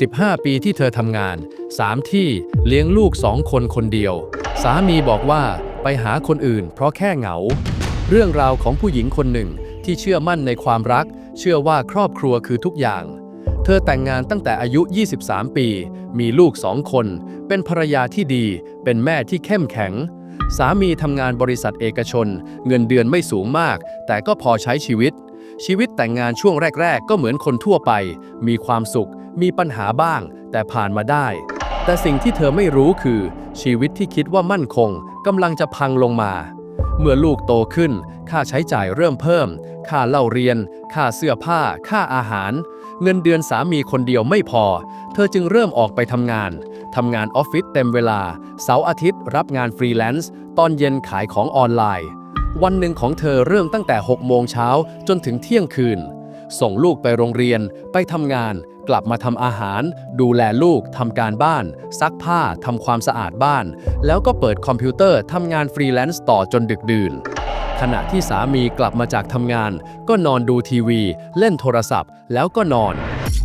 15 ปีที่เธอทำงาน 3 ที่เลี้ยงลูกสองคนคนเดียว สามีบอกว่าไปหาคนอื่นเพราะแค่เหงา เรื่องราวของผู้หญิงคนหนึ่งที่เชื่อมั่นในความรัก เชื่อว่าครอบครัวคือทุกอย่าง เธอแต่งงานตั้งแต่อายุ 23 ปี มีลูกสองคน เป็นภรรยาที่ดี เป็นแม่ที่เข้มแข็ง สามีทำงานบริษัทเอกชน เงินเดือนไม่สูงมาก แต่ก็พอใช้ชีวิตชีวิตแต่งงานช่วงแรก ๆ ก็เหมือนคนทั่วไป มีความสุข มีปัญหาบ้าง แต่ผ่านมาได้ แต่สิ่งที่เธอไม่รู้คือ ชีวิตที่คิดว่ามั่นคงกำลังจะพังลงมา เมื่อลูกโตขึ้น ค่าใช้จ่ายเริ่มเพิ่ม ค่าเล่าเรียน ค่าเสื้อผ้า ค่าอาหาร เงินเดือนสามีคนเดียวไม่พอ เธอจึงเริ่มออกไปทำงานทำงานออฟฟิศเต็มเวลา เสาร์อาทิตย์ รับงานฟรีแลนซ์ ตอนเย็นขายของออนไลน์ วันหนึ่งของเธอเริ่มตั้งแต่ 6 โมงเช้าจนถึงเที่ยงคืน ส่งลูกไปโรงเรียน ไปทำงาน กลับมาทำอาหาร ดูแลลูกทำการบ้าน ซักผ้าทำความสะอาดบ้าน แล้วก็เปิดคอมพิวเตอร์ทำงานฟรีแลนซ์ต่อจนดึกดื่น ขณะที่สามีกลับมาจากทำงาน ก็นอนดูทีวี เล่นโทรศัพท์ แล้วก็นอน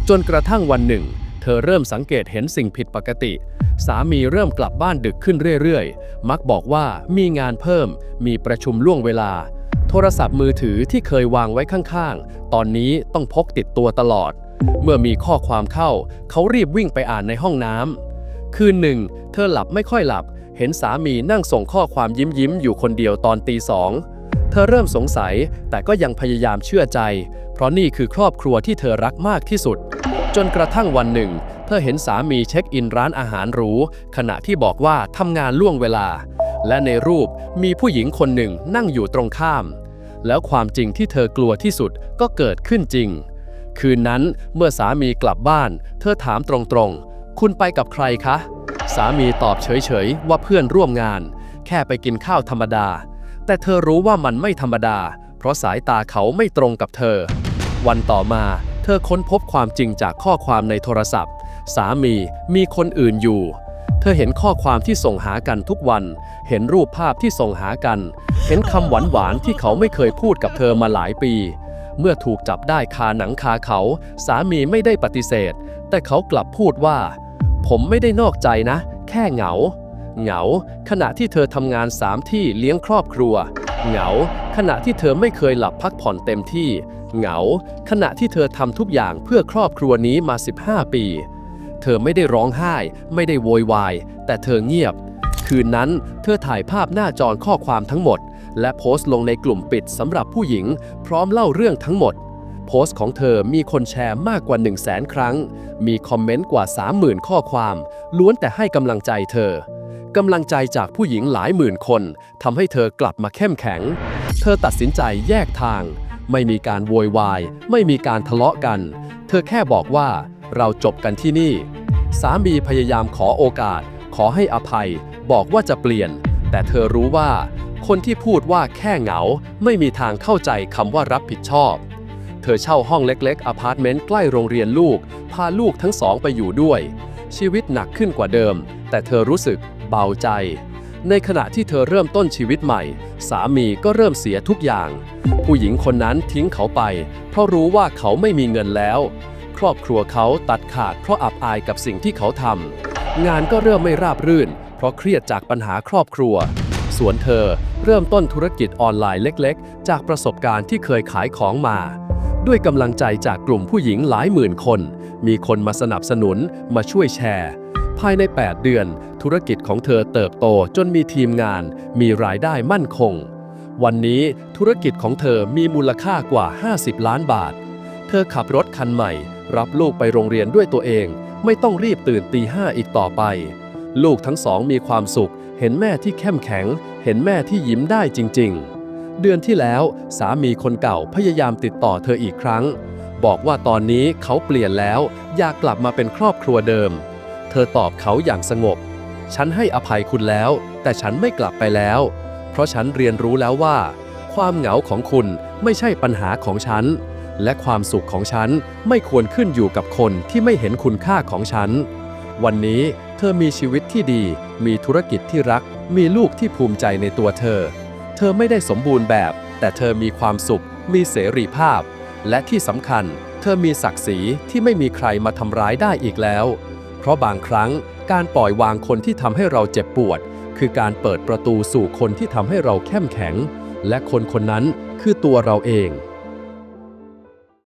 จนกระทั่งวันหนึ่ง เธอเริ่มสังเกตเห็นสิ่งผิดปกติสามีเริ่มกลับบ้านดึกขึ้นเรื่อยๆ มักบอกว่ามีงานเพิ่ม มีประชุมล่วงเวลา โทรศัพท์มือถือที่เคยวางไว้ข้างๆ ตอนนี้ต้องพกติดตัวตลอด เมื่อมีข้อความเข้า เขารีบวิ่งไปอ่านในห้องน้ำ คืนหนึ่ง เธอหลับไม่ค่อยหลับ เห็นสามีนั่งส่งข้อความยิ้มยิ้มๆอยู่คนเดียวตอนตีสอง เธอเริ่มสงสัยแต่ก็ยังพยายามเชื่อใจ เพราะนี่คือครอบครัวที่เธอรักมากที่สุด จนกระทั่งวันหนึ่ง เธอเห็นสามีเช็คอินร้านอาหารหรูขณะที่บอกว่าทำงานล่วงเวลาและในรูป มีผู้หญิงคนหนึ่งนั่งอยู่ตรงข้าม แล้วความจริงที่เธอกลัวที่สุดก็เกิดขึ้นจริง คืนนั้นเมื่อสามีกลับบ้าน เธอถามตรงๆ คุณไปกับใครคะ สามีตอบเฉยๆ ว่าเพื่อนร่วมงาน แค่ไปกินข้าวธรรมดา แต่เธอรู้ว่ามันไม่ธรรมดา เพราะสายตาเขาไม่ตรงกับเธอ วันต่อมาเธอค้นพบความจริงจากข้อความในโทรศัพท์ สามีมีคนอื่นอยู่ เธอเห็นข้อความที่ส่งหากันทุกวัน เห็นรูปภาพที่ส่งหากัน เห็นคำหวานๆที่เขาไม่เคยพูดกับเธอมาหลายปี เมื่อถูกจับได้คาหนังคาเขา สามีไม่ได้ปฏิเสธ แต่เขากลับพูดว่า ผมไม่ได้นอกใจนะ แค่เหงา เหงา ขณะที่เธอทำงานสามที่เลี้ยงครอบครัว เหงา ขณะที่เธอไม่เคยหลับพักผ่อนเต็มที่ เหงา ขณะที่เธอทำทุกอย่างเพื่อครอบครัวนี้มา 15 ปี เธอไม่ได้ร้องไห้ ไม่ได้โวยวาย แต่เธอเงียบ คืนนั้นเธอถ่ายภาพหน้าจอข้อความทั้งหมด และโพสต์ลงในกลุ่มปิดสำหรับผู้หญิง พร้อมเล่าเรื่องทั้งหมด โพสต์ของเธอมีคนแชร์มากกว่า 1 0 0 0 0แสนครั้ง มีคอมเมนต์กว่า 30,000 ข้อความ ล้วนแต่ให้กำลังใจเธอกำลังใจจากผู้หญิงหลายหมื่นคนทำให้เธอกลับมาเข้มแข็ง เธอตัดสินใจแยกทาง ไม่มีการโวยวาย ไม่มีการทะเลาะกัน เธอแค่บอกว่า เราจบกันที่นี่ สามีพยายามขอโอกาส ขอให้อภัย บอกว่าจะเปลี่ยน แต่เธอรู้ว่า คนที่พูดว่าแค่เหงา ไม่มีทางเข้าใจคำว่ารับผิดชอบ เธอเช่าห้องเล็กๆอพาร์ตเมนต์ใกล้โรงเรียนลูก พาลูกทั้งสองไปอยู่ด้วย ชีวิตหนักขึ้นกว่าเดิม แต่เธอรู้สึกเบาใจ ในขณะที่เธอเริ่มต้นชีวิตใหม่ สามีก็เริ่มเสียทุกอย่าง ผู้หญิงคนนั้นทิ้งเขาไป เพราะรู้ว่าเขาไม่มีเงินแล้ว ครอบครัวเขาตัดขาดเพราะอับอายกับสิ่งที่เขาทำ งานก็เริ่มไม่ราบรื่น เพราะเครียดจากปัญหาครอบครัว ส่วนเธอเริ่มต้นธุรกิจออนไลน์เล็กๆ จากประสบการณ์ที่เคยขายของมา ด้วยกำลังใจจากกลุ่มผู้หญิงหลายหมื่นคน มีคนมาสนับสนุนมาช่วยแชร์ ภายใน 8 เดือน ธุรกิจของเธอเติบโตจนมีทีมงาน มีรายได้มั่นคง วันนี้ธุรกิจของเธอมีมูลค่ากว่า 50 ล้านบาท เธอขับรถคันใหม่ รับลูกไปโรงเรียนด้วยตัวเอง ไม่ต้องรีบตื่นตีห้าอีกต่อไป ลูกทั้งสองมีความสุข เห็นแม่ที่เข้มแข็ง เห็นแม่ที่ยิ้มได้จริง ๆ เดือนที่แล้วสามีคนเก่าพยายามติดต่อเธออีกครั้ง บอกว่าตอนนี้เขาเปลี่ยนแล้ว อยากกลับมาเป็นครอบครัวเดิม เธอตอบเขาอย่างสงบ ฉันให้อภัยคุณแล้ว แต่ฉันไม่กลับไปแล้ว เพราะฉันเรียนรู้แล้วว่า ความเหงาของคุณไม่ใช่ปัญหาของฉัน และความสุขของฉันไม่ควรขึ้นอยู่กับคนที่ไม่เห็นคุณค่าของฉัน วันนี้เธอมีชีวิตที่ดี มีธุรกิจที่รัก มีลูกที่ภูมิใจในตัวเธอ เธอไม่ได้สมบูรณ์แบบ แต่เธอมีความสุข มีเสรีภาพ และที่สำคัญ เธอมีศักดิ์ศรีที่ไม่มีใครมาทำร้ายได้อีกแล้ว เพราะบางครั้งการปล่อยวางคนที่ทำให้เราเจ็บปวด คือการเปิดประตูสู่คนที่ทำให้เราเข้มแข็ง และคนคนนั้นคือตัวเราเอง